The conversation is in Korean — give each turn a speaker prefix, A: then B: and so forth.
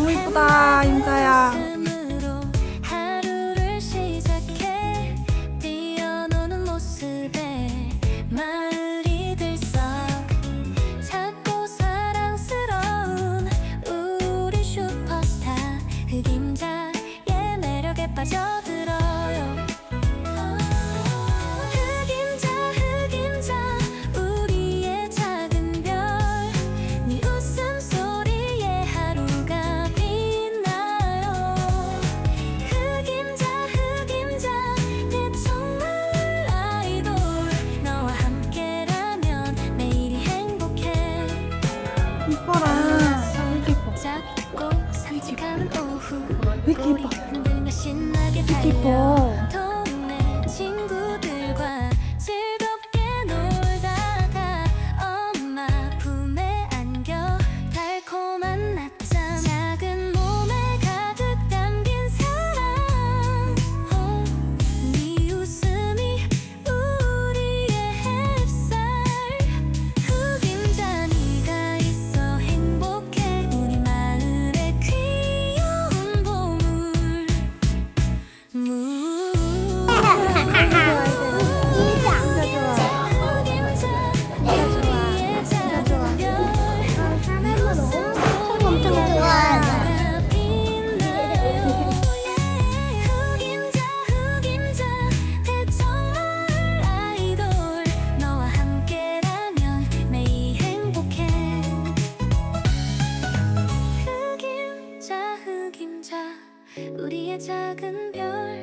A: 너무 이쁘다, 인자야.
B: 이뻐라. 왜 이렇게 이뻐?
A: 왜 이렇게 이뻐? 왜 이렇게 이뻐? 우리의 작은 별.